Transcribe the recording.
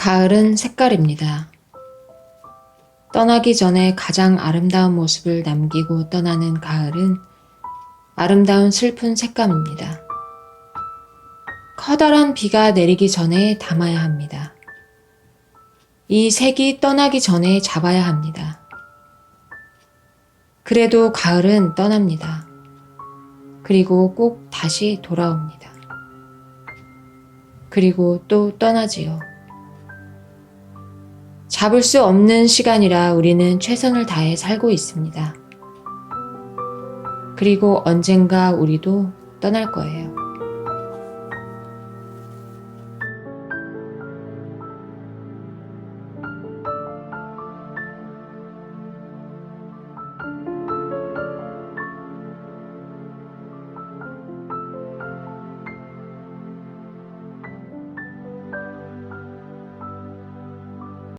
가을은 색깔입니다. 떠나기 전에 가장 아름다운 모습을 남기고 떠나는 가을은 아름다운 슬픈 색감입니다. 커다란 비가 내리기 전에 담아야 합니다. 이 색이 떠나기 전에 잡아야 합니다. 그래도 가을은 떠납니다. 그리고 꼭 다시 돌아옵니다. 그리고 또 떠나지요. 잡을 수 없는 시간이라 우리는 최선을 다해 살고 있습니다. 그리고 언젠가 우리도 떠날 거예요.